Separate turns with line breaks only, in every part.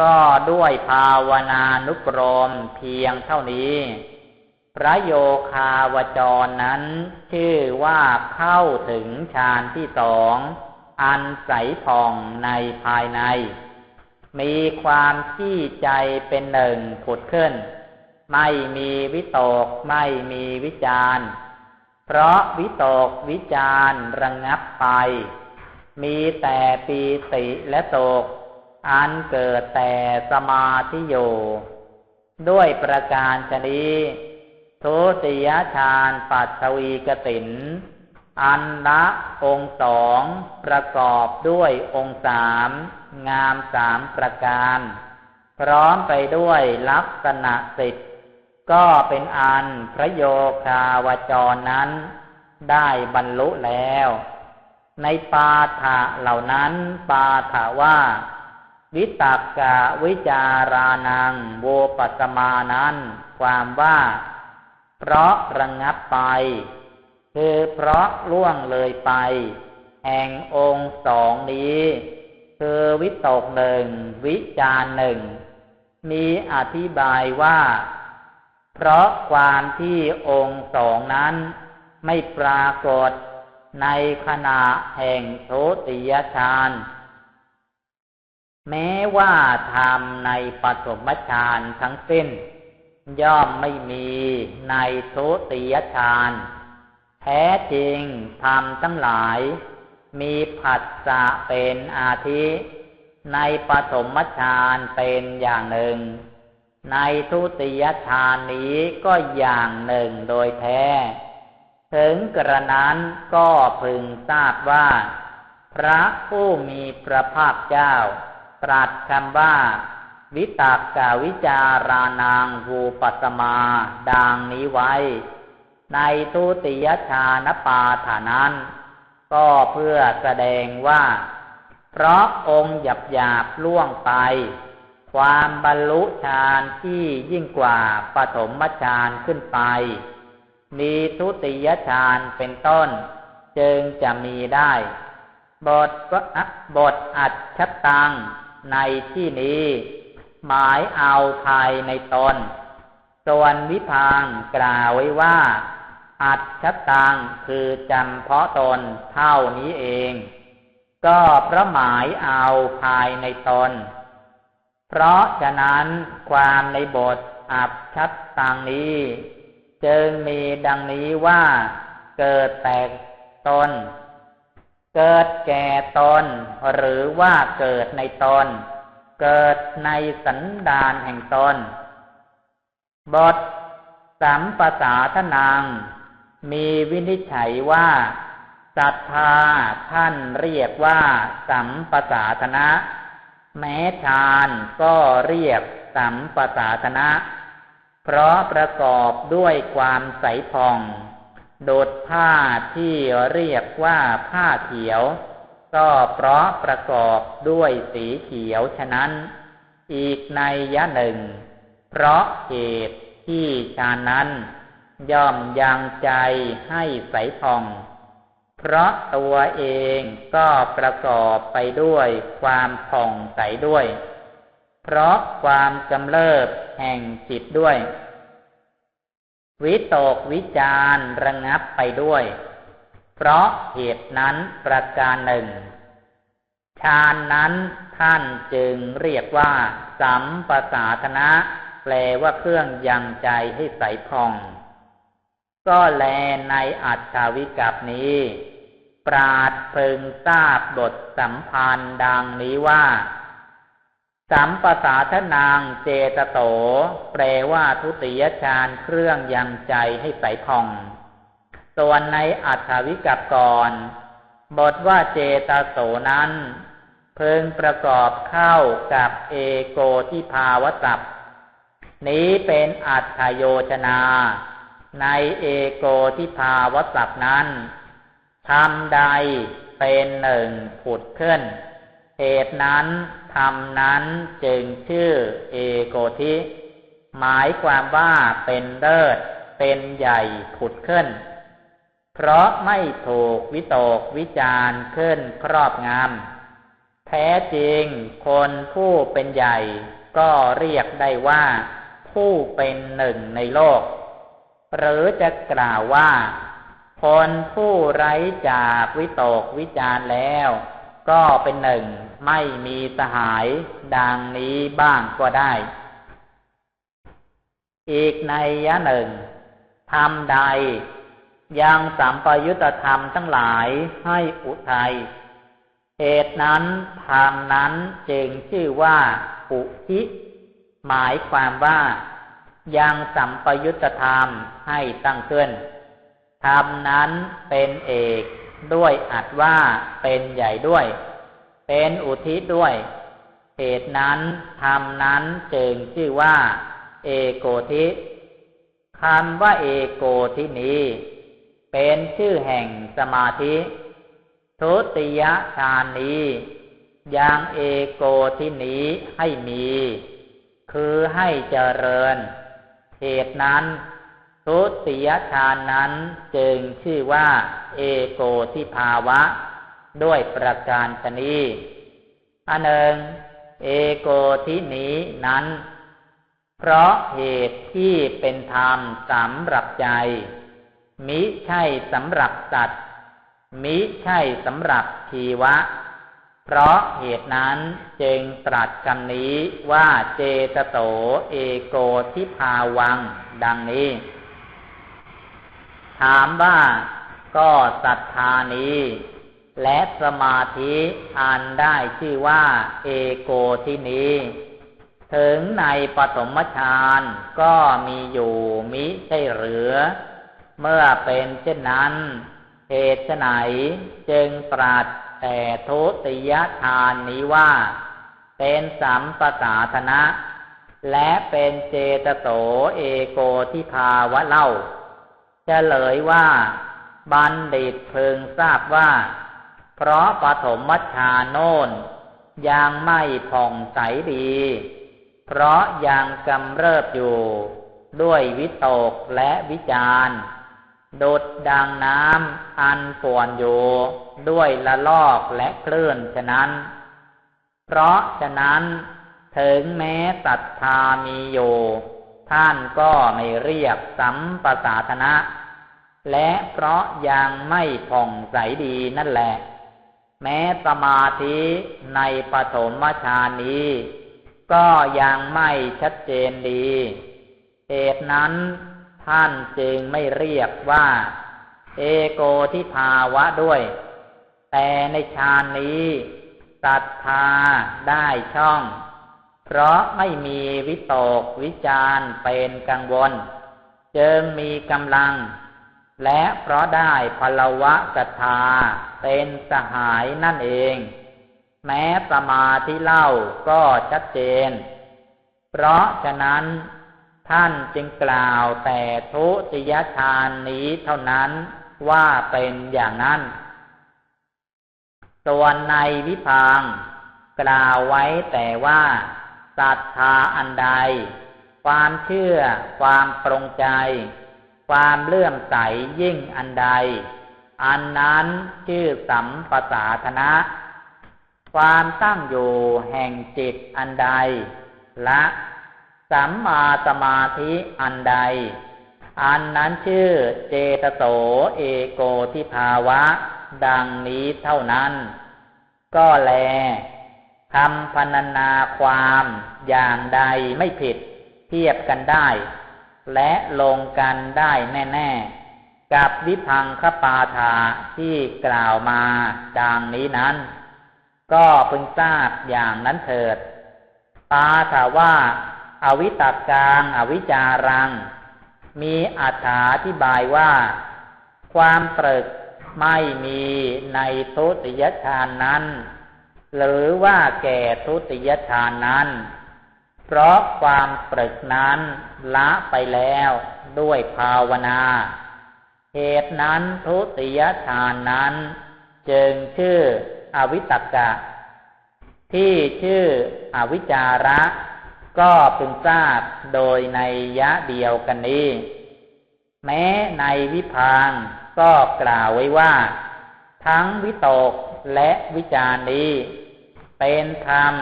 ก็ด้วยภาวนานุกรมเพียงเท่านี้ พระโยคาวจรนั้น ชื่อว่าเข้าถึงฌานที่สองอันใสผ่องในภายใน มีความที่ใจเป็นหนึ่งผุดขึ้น ไม่มีวิตกไม่มีวิจารเพราะวิตกวิจารระงงับไป มีแต่ปีติและโตก อันเกิดแต่สมาธิโยด้วยประการชนีทุติยฌานปัตวีกตินอันละองค์สองประกอบด้วยองค์สามงามสามประการ พร้อมไปด้วยลักษณะสิทธิ์ก็เป็นอันพระโยคาวจรนั้น ได้บรรลุแล้ว ในปาฐะเหล่านั้นปาฐะว่า วิตากกะวิจารานังโวปัสมานั้น ความว่า เพราะระงงับไป คือเพราะล่วงเลยไป แห่งองค์สองนี้ คือวิตกหนึ่งวิจารหนึ่งมีอธิบายว่า เพราะความที่องค์สองนั้น ไม่ปรากฏในขณะแห่งโสติยฌาน แม้ว่าทำในปฐมฌานทั้งสิ้น ย่อมไม่มีในโสติยฌานแท้จริงธรรมทั้งหลาย มีผัสสะเป็นอาทิ ในปฐมฌานเป็นอย่างหนึ่ง ในทุติยฌานนี้ก็อย่างหนึ่งโดยแท้ ถึงกระนั้นก็พึงทราบว่า พระผู้มีพระภาคเจ้า ตรัสคำว่า วิตากกาวิจารานางวูปัสมา ดังนี้ไว้ ในทุติยฌานปาฐานั้น ก็เพื่อแสดงว่า เพราะองค์หยับหยาบล่วงไป ความบรรลุฌานที่ยิ่งกว่าปฐมฌานขึ้นไป มีทุติยฌานเป็นต้น จึงจะมีได้ บทบทอัดชัดตัง ในที่นี้ หมายเอาภายในตน ส่วนวิพังกล่าวไว้ว่า อัดชัดตังคือจำเพาะตนเท่านี้เอง ก็พระหมายเอาภายในตน เพราะฉะนั้นความในบทอับชัดตังนี้จึงมีดังนี้ว่าเกิดแตกตน เกิดแก่ตนหรือว่าเกิดในตนเกิดในสันดานแห่งตนบทสัมปสาทนังมีวินิจฉัยว่าศรัทธาท่านเรียกว่า สัมปสาธนะ แม้ฌานก็เรียกสัมปสาธนะ เพราะประกอบด้วยความใสผ่อง ดดผ้าที่เรียกว่าผ้าเขียว ก็เพราะประกอบด้วยสีเขียวฉะนั้น อีกในยะหนึ่ง เพราะเหตุที่ฌานนั้น ย่อมยังใจให้ใสผ่อง เพราะตัวเองก็ประกอบไปด้วยความผ่องใสด้วย เพราะความกำเริบแห่งจิตด้วย วิตกวิจารระงับไปด้วย เพราะเหตุนั้นประการหนึ่งฌานนั้นท่านจึงเรียกว่า สัมปสาธนะ แปลว่าเครื่องยังใจให้ใสผ่อง ก็แลในอัตถวิกับนี้ ปราดเพึงทราบบทสัมพันธ์ดังนี้ว่า สัมปสาทนางเจตโตแปลว่าทุติยฌานเครื่องยังใจให้ใสผ่อง ส่วนในอัฐวิกับก่อน บทว่าเจตโสนั้น เพึงประกอบเข้ากับเอโกที่ภาวสัพนี้เป็นอัตถโยชนา ในเอโกที่ภาวสัพนั้นทำใดเป็นหนึ่งผุดขึ้น เหตุนั้นทำนั้นจึงชื่อเอโกทิหมายความว่าเป็นเลิศ เป็นใหญ่ผุดขึ้น เพราะไม่ถูกวิตกวิจารขึ้นครอบงำแท้จริงคนผู้เป็นใหญ่ ก็เรียกได้ว่า ผู้เป็นหนึ่งในโลก หรือจะกล่าวว่า คนผู้ไร้จากวิตกวิจารแล้ว ก็เป็นหนึ่งไม่มีสหายดังนี้บ้างก็ได้ อีกในยะหนึ่งทำใด ยังสัมปยุตธรรมทั้งหลายให้อุทัยเหตุนั้นทางนั้นจึงชื่อว่าอุทิหมายความว่ายังสัมปยุตธรรมให้ตั้งขึ้นธรรมนั้นเป็นเอก ด้วยอัดว่าเป็นใหญ่ด้วย เป็นอุทิศด้วยเหตุนั้นธรรมนั้นจึงชื่อว่า เอโกทิคำว่าเอโกทินี้ เป็นชื่อแห่งสมาธิทุติยฌานนี้ยังเอโกที่นี้ให้มี คือให้เจริญเหตุนั้น ทุติยฌานนั้นจึงชื่อว่า เอโกทิภาวะ ด้วยประการชนีอันหนึ่งเอโกทินี้นั้น เพราะเหตุที่เป็นธรรมสำหรับใจ มิใช่สำหรับสัตว์ มิใช่สำหรับชีวะ เพราะเหตุนั้นจึงตรัสคำนี้ว่าเจตโตเอโกทิภาวัง ดังนี้ ถามว่าก็ศรัทธานี้ และสมาธิอันได้ชื่อว่า เอโกที่นี้ ถึงในปฐมฌานก็มีอยู่มิใช่หรือ เมื่อเป็นเช่นนั้นเหตุไหนจึงตรัสแต่ทุติยทานนี้ว่า เป็นสัมปสาธนะ และเป็นเจตโสเอโกทิภาวะเล่า จะเลยว่าบัณฑิตพึงทราบว่า เพราะปฐมมัชชาโน่นยังไม่ผ่องใสดี เพราะยังกำเริบอยู่ ด้วยวิตกและวิจารดุดดังน้ำอันป่วนอยู่ ด้วยละลอกและคลื่นฉะนั้น เพราะฉะนั้นถึงแม้ศรัทธามีอยู่ ท่านก็ไม่เรียกสัมปสาธนะ และเพราะยังไม่ผ่องใสดีนั่นแหละ แม้สมาธิในปฐมฌานนี้ ก็ยังไม่ชัดเจนดีเหตุนั้นท่านจึงไม่เรียกว่า เอโกทิภาวะด้วย แต่ในฌานนี้ศรัทธาได้ช่อง เพราะไม่มีวิตกวิจารเป็นกังวล จึงมีกำลัง และเพราะได้พลวะศรัทธาเป็นสหายนั่นเอง แม้สมาธิเล่าก็ชัดเจน เพราะฉะนั้นท่านจึงกล่าวแต่ทุติยฌานนี้เท่านั้นว่าเป็นอย่างนั้น ส่วนในวิพังกล่าวไว้แต่ว่า ศรัทธาอันใด ความเชื่อ ความปรงใจ ความเลื่อมใสยิ่งอันใด อันนั้นชื่อสัมปสาธนะ ความตั้งอยู่แห่งจิตอันใด และสัมมาสมาธิอันใด อันนั้นชื่อเจตโสเอโกทิภาวะ ดังนี้เท่านั้น ก็แล คำพนนาความอย่างใดไม่ผิด เทียบกันได้ และลงกันได้แน่ ๆ กับวิพังคปาธาที่กล่าวมาดังนี้นั้น ก็พึงทราบอย่างนั้นเถิด ปาถาว่าอวิตากลางอวิจารัง มีอัถาธิบายว่า ความตรึกไม่มีในทุติยฌานนั้น หรือว่าแก่ทุติยฌานนั้น เพราะความตรึกนั้นละไปแล้วด้วยภาวนา เหตุนั้นทุติยฌานนั้น จึงชื่ออวิตกะ ที่ชื่ออวิจาระ ก็พึงทราบโดยในยะเดียวกันนี้ แม้ในวิพางก็กล่าวไว้ว่า ทั้งวิตกและวิจารนี้ เป็นธรรม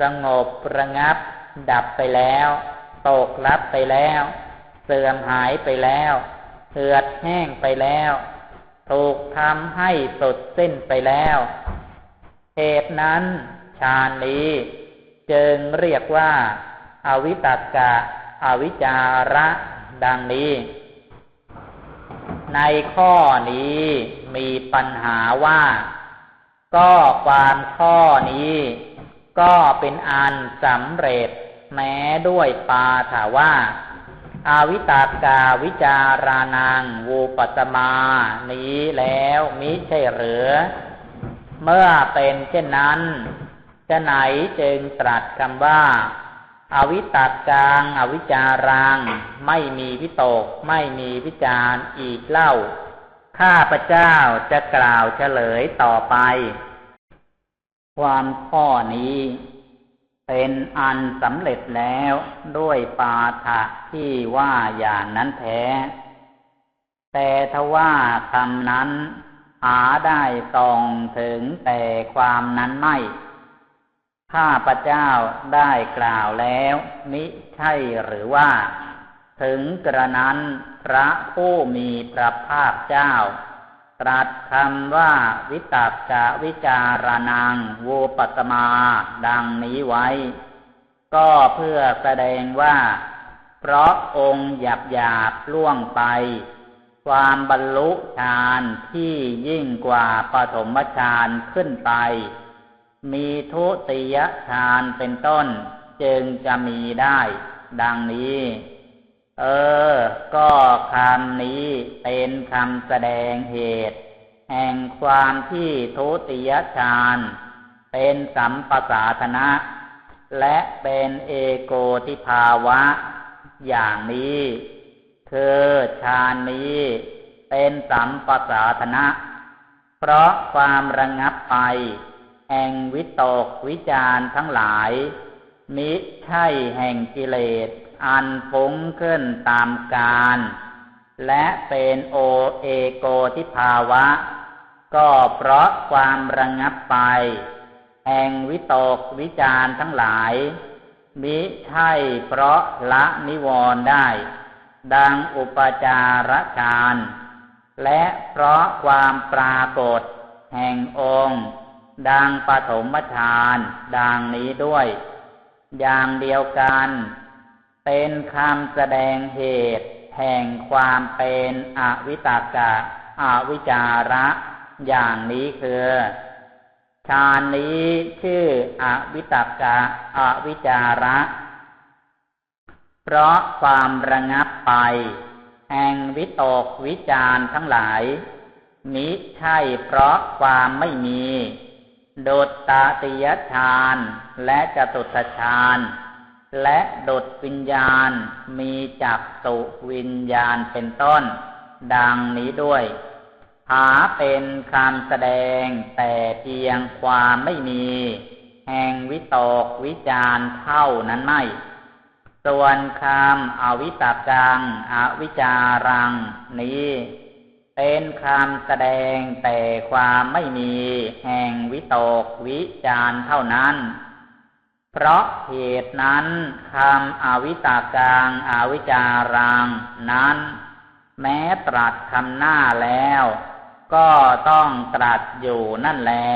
สงบระงับ ดับไปแล้ว ตกลับไปแล้ว เสื่อมหายไปแล้วเหือดแห้งไปแล้ว ถูกทำให้สดสิ้นไปแล้วเหตุนั้นฌานนี้ จึงเรียกว่าอาวิตกะอวิจาระดังนี้ ในข้อนี้มีปัญหาว่า ก็ความข้อนี้ ก็เป็นอันสำเร็จ แม้ด้วยปาถาว่า อาวิตากาวิจารานังวูปตมา นี้แล้วมิใช่หรือ เมื่อเป็นเช่นนั้นจะไหนจึงตรัสคำว่าอาวิตากางอวิจารัง ไม่มีวิตก ไม่มีวิจารอีกเล่า ข้าพระเจ้าจะกล่าวเฉลยต่อไป ความข้อนี้ เป็นอันสำเร็จแล้วด้วยปาฐะที่ว่าอย่างนั้นแท้ แต่ทว่าคำนั้น หาได้ส่องถึงแต่ความนั้นไม่ ข้าพระเจ้าได้กล่าวแล้วมิใช่หรือว่า ถึงกระนั้นพระผู้มีพระภาคเจ้า ตรัสคำว่าวิตากกะวิจารนังโวปัตมาดังนี้ไว้ ก็เพื่อแสดงว่า เพราะองค์หยาบหยาบล่วงไป ความบรรลุฌานที่ยิ่งกว่าปฐมฌานขึ้นไป มีทุติยฌานเป็นต้นจึงจะมีได้ ดังนี้ เออ ก็คำนี้เป็นคำแสดงเหตุ แห่งความที่ทุติยฌานเป็นสัมปสาธนะ และเป็นเอโกทิภาวะ อย่างนี้คือฌานนี้เป็นสัมปสาธนะ เพราะความระงับไป แห่งวิตกวิจารทั้งหลาย มิใช่แห่งกิเลส อันฟุ้งขึ้นตามกาลและเป็นโอเอโกทิภาวะ ก็เพราะความระงับไป แห่งวิตกวิจารทั้งหลาย มิใช่เพราะละนิวรณ์ได้ ดังอุปจารฌานและเพราะความปรากฏ แห่งองค์ ดังปฐมฌานดังนี้ด้วย อย่างเดียวกัน เป็นคำแสดงเหตุ แห่งความเป็นอวิตากะอวิจาระ อย่างนี้คือฌานนี้ชื่ออวิตากะอวิจาระ เพราะความระงับไป แห่งวิตกวิจารทั้งหลาย มิใช่เพราะความไม่มี โดตติยฌานและจตุตฌาน และดุจวิญญาณมีจักสุวิญญาณเป็นต้น ดังนี้ด้วย หาเป็นคำแสดงแต่เพียงความไม่มี แห่งวิตกวิจารเท่านั้นไม่ ส่วนคำอวิตากังอวิจารังนี้ เป็นคำแสดงแต่ความไม่มี แห่งวิตกวิจารเท่านั้น เพราะเหตุนั้นคำอวิตากังอวิจารัง นั้น แม้ตรัสคำหน้าแล้ว ก็ต้องตรัสอยู่นั่นแหละ